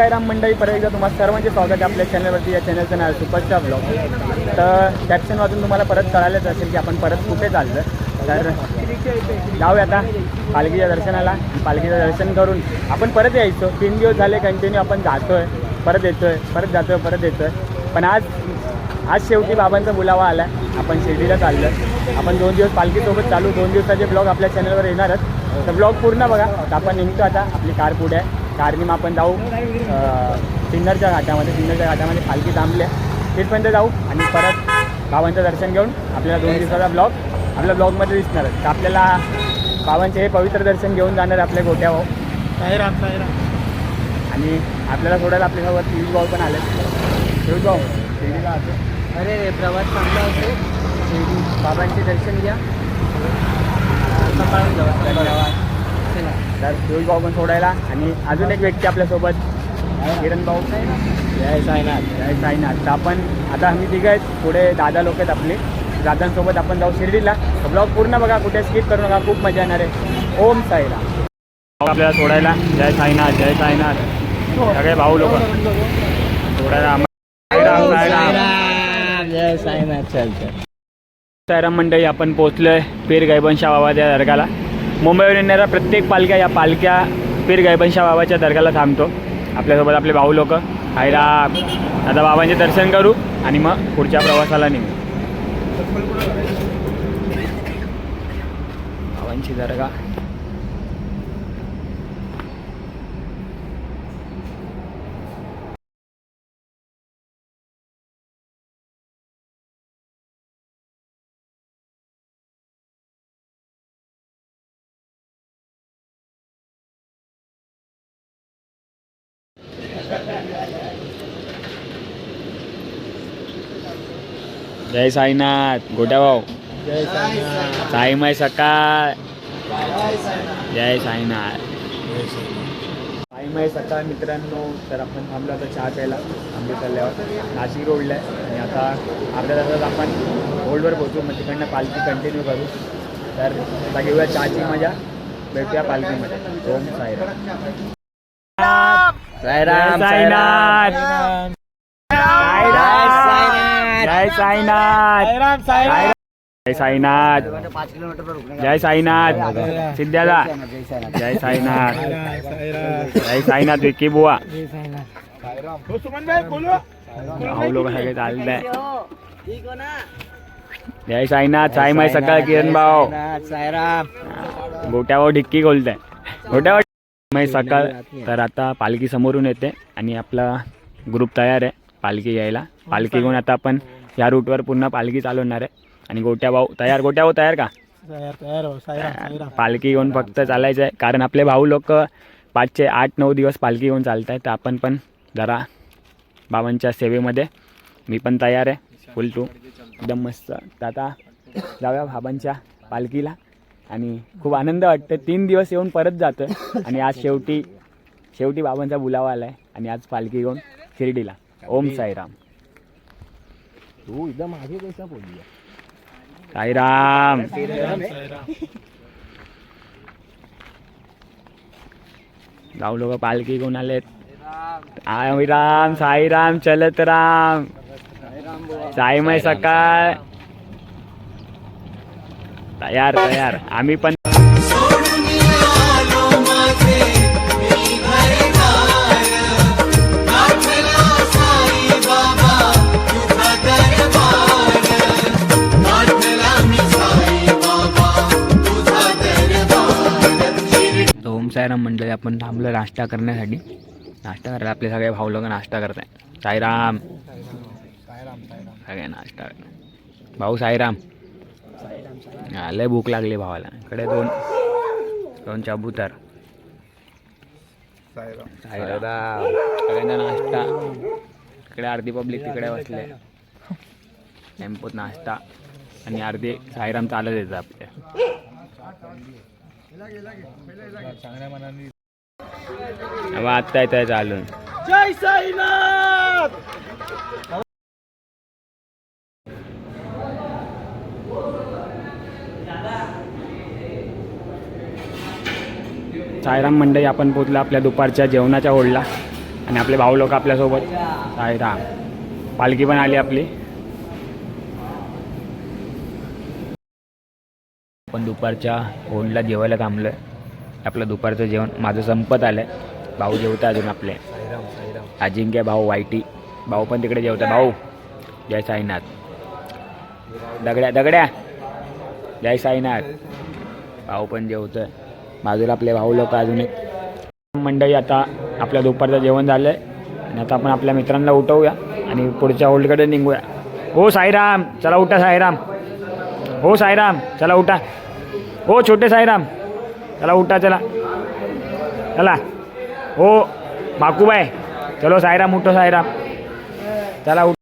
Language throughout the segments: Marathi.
साईराम मंडळी परत एकदा तुम्हाला सर्वांचे स्वागत आहे आपल्या चॅनलवरती. या चॅनलचं नाव सुपरस्टार ब्लॉग. तर कॅप्शन वाचून तुम्हाला परत कळालंच असेल की आपण परत कुठे चाललं तर जाऊया आता पालखीच्या दर्शनाला. पालखीचं दर्शन करून आपण परत यायचो. तीन दिवस झाले कंटिन्यू आपण जातोय. परत येतोय परत जातोय परत येतोय. पण आज आज शेवटी बाबांचा बोलावा आला आपण शिर्डीला चाललं आपण दोन दिवस पालखीसोबत चालू. दोन दिवसाचे ब्लॉग आपल्या चॅनलवर येणारच. तर ब्लॉग पूर्ण बघा. आपण निघतो आता. आपली कार पुढे आहे. कारनी मग आपण जाऊ. सिन्नरच्या घाटामध्ये सिन्नरच्या घाटामध्ये पालखी थांबली आहे तिथपर्यंत जाऊ आणि परत बाबांचं दर्शन घेऊन आपल्याला दोन दिवसाचा ब्लॉग आपल्या ब्लॉगमध्ये दिसणारच तर आपल्याला बाबांचे हे पवित्र दर्शन घेऊन जाणार आपल्या गोट्या भाऊ. आणि आपल्याला सोडायला आपल्यासोबत पियुष भाऊ पण आले पियुष भाऊ शिर्डीला आलो. अरे रे प्रवास चांगला असतो शिर्डी बाबांचे दर्शन घ्या. सांभाळून जाऊ. तर पियुष भाऊ पण सोडायला आणि अजून एक व्यक्ती आपल्यासोबत किरण भाऊ. जय साईनाथ. जय साईनाथ. तर आपण आता आम्ही तिघं आहेत. पुढे दादा लोक आहेत आपले. दादांसोबत आपण जाऊ शिर्डीला. ब्लॉग पूर्ण बघा. कुठे स्किप करू नका. खूप मजा येणार आहे. ओम साईला आपल्याला सोडायला. जय साईनाथ. जय साईनाथ. सगळे भाऊ लोक. सोडायला. जय साईनाथ. चल चल. साईराम मंडळी आपण पोहोचलोय. पीर गैबनशाह बाबाच्या दर्गाला. मुंबईवरून येणाऱ्या प्रत्येक पालख्या या पालख्या पीर गैबनशाह बाबाच्या दर्गाला थांबतो. आपल्यासोबत आपले भाऊ लोक. आईला आता बाबांचे दर्शन करू आणि मग पुढच्या प्रवासाला निघू. बाबांची दर्गा. जय साईनाथ गोट्या भाऊ. साईमय सकाळ. जय साईनाथ. साईमय सकाळ मित्रांनो तर आपण थांबलो आता चहा प्यायला. आंबे चालल्यावर. नाशिक रोडला आहे. आणि आता अर्ध्या तासात आपण रोडवर पोहोचू. मग तिकडनं पालखी कंटिन्यू करू. तर आता घेऊया चहाची मजा. भेटूया पालखीमध्ये. ओम साईराम. साईराम. साईनाथ. जय साईनाथ. साईराम साईराम जय साईनाथ. पाच किलोमीटर जय साईनाथ. सिद्ध्याला जय साईनाथ. जय साईनाथ विकी बुवा. जय साईनाथ सुमन भाई बोलो भाऊ लोक सगळे चाललंय जय साईनाथ साईमाई सकाळ किरण भाऊ. साईराम. गोट्यावर ढिक्की खोलताय गोट्यावर मै सकाळ तर आता पालखी समोरून येते आणि आपला ग्रुप तयार आहे. पालखी यायला. पालखी घेऊन आता आपण या रूटवर पुन्हा पालखी चालवणार आहे. आणि गोट्या भाऊ तयार गोट्या भाऊ तयार का? तयार तयार हो पालखी घेऊन फक्त चालायचं आहे. कारण आपले भाऊ लोक पाचशे आठ नऊ दिवस पालखी घेऊन चालत आहेत तर आपण पण जरा बाबांच्या सेवेमध्ये मी पण तयार आहे. फुल टू एकदम मस्त. तर आता जाऊया बाबांच्या पालखीला. आणि खूप आनंद वाटतं तीन दिवस येऊन परत जातो आणि आज शेवटी शेवटी बाबांचा बुलावा आला आहे आणि आज पालखी घेऊन शिर्डीला. ओम साईराम. तू एकदम आगे कैसा बोल साईराम गाव लोक पालखी घेऊन आलेत. आय राम साईराम चलत राम. साईमय सकाळ. तयार तयार. आम्ही पण साईराम मंडळी आपण थांबलो नाश्ता करण्यासाठी. नाश्ता करायला आपले सगळे भाऊ लोक नाश्ता करत आहे साईराम सगळे नाश्ता. भाऊ साईराम. लय भूक लागली भावाला. इकडे दोन दोन चबूतर. साईराम. सगळ्यांना नाश्ता. इकडे अर्धी पब्लिक तिकडे बसले. टेम्पोत नाश्ता. आणि अर्धे साईराम चालत येतं आपले अब आत्ता येत आहे चालून जय साईनाथ! साईराम मंडई आपण पोचलो आपल्या दुपारच्या जेवणाच्या ओढला आणि आपले भाऊ लोक आपल्यासोबत. साईराम. पालखी पण आली आपली. पण दुपारच्या होळीला जेवायला थांबलं आहे आपलं दुपारचं जेवण माझं संपत आलं आहे भाऊ जेवतं अजून आपले. अजिंक्य भाऊ वाईटी भाऊ पण तिकडे जेवतं भाऊ जय साईनाथ. दगड्या दगड्या. जय साईनाथ. भाऊ पण जेवतोय. बाजूला आपले भाऊ लोक अजून एक मंडळी आता आपल्या दुपारचं जेवण झालं आहे आणि आता आपण आपल्या मित्रांना उठवूया आणि पुढच्या होल्डकडे निघूया. हो साईराम. चला उठा साईराम. हो साईराम चला उठा हो छोटे साईराम चला उठा चला चला हो माकूबाई चलो साईराम उठो साईराम चला उठ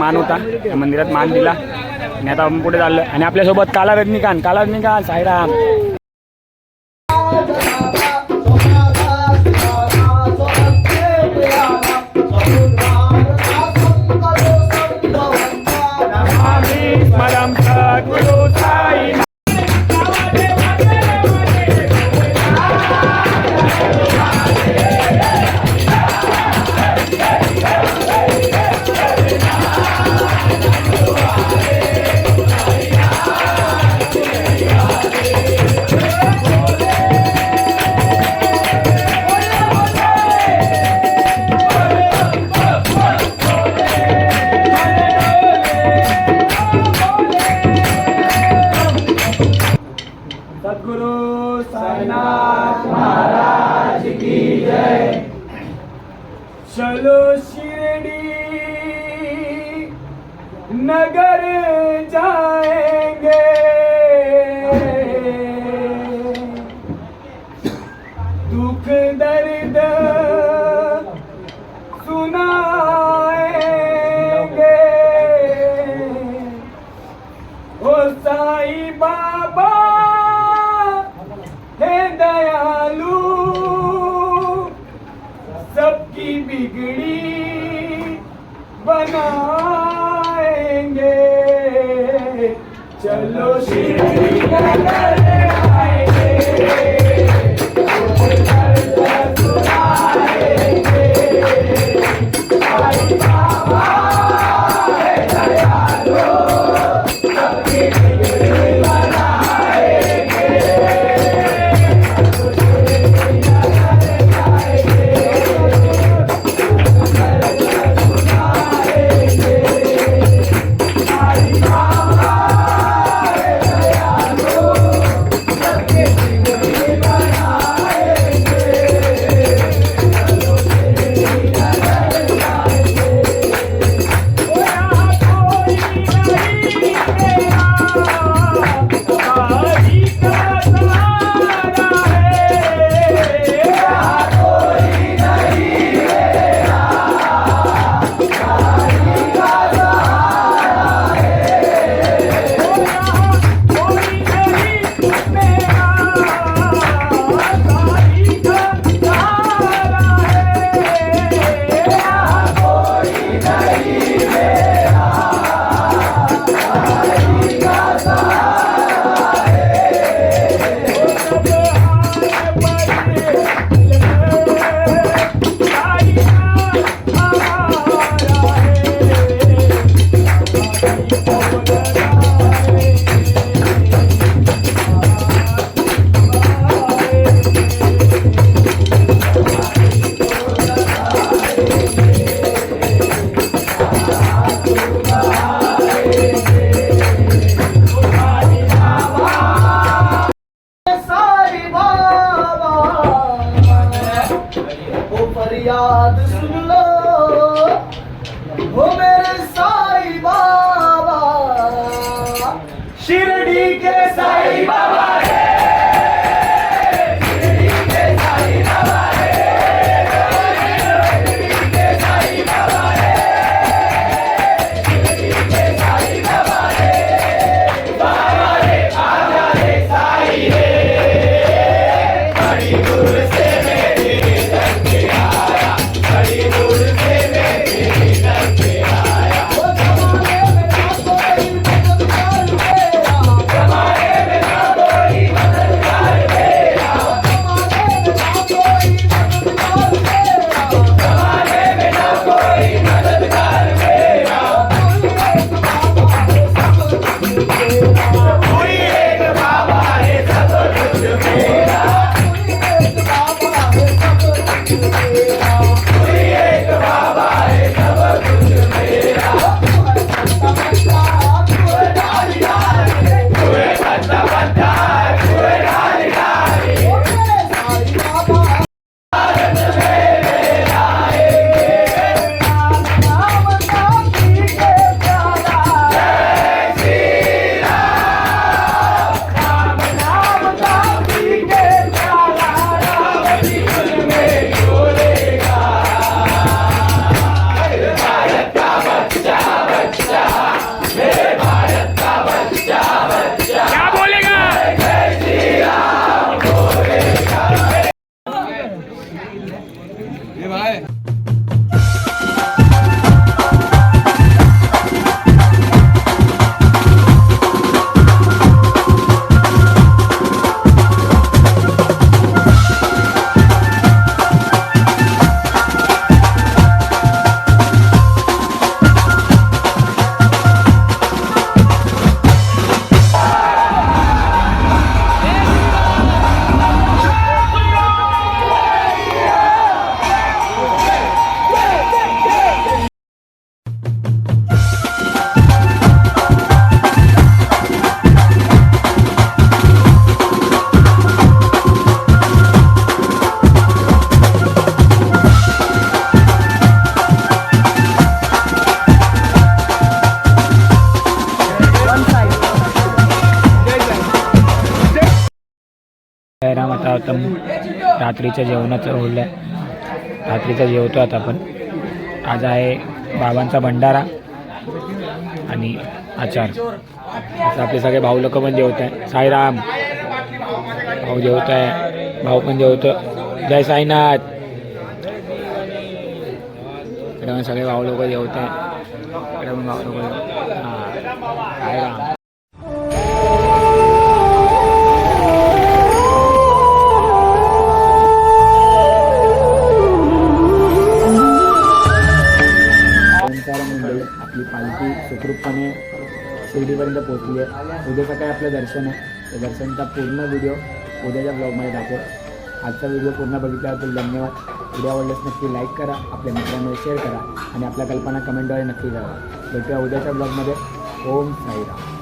मान होता. त्या मंदिरात मान दिला. आणि आता आपण पुढे चाललो आणि आपल्यासोबत काला रजनीकांत. काला रजनीकांत साईराम. साईनाथ महाराज की जय। चलो शिरडी नगर जाएँगे। दुख दर्द सुनाएँगे। ओ साई Bye. राम आता आता रात्रीच्या जेवणाचं बोललं रात्रीचं जेवतो आता आपण. आज आहे बाबांचा भंडारा आणि आचार. असं आपले सगळे भाऊ लोक पण जेवत आहे साईराम भाऊ जेवत आहे भाऊ पण जेवतो जय साईनाथ. इकडे सगळे भाऊ लोक जेवत आहे इकडे पण भाऊ लोक हां साईराम. शिर्डीपर्यंत पोहोचली आहे उद्या सकाळी आपलं दर्शन आहे. त्या दर्शनचा पूर्ण व्हिडिओ उद्याच्या ब्लॉगमध्ये दाखवेल. आजचा व्हिडिओ पूर्ण बघितल्याबद्दल धन्यवाद. व्हिडिओ आवडल्यास नक्की लाईक करा आपल्या मित्रांमध्ये शेअर करा आणि आपल्या कल्पना कमेंटद्वारे नक्की करा. भेटूया उद्याच्या ब्लॉगमध्ये ओम साईराम.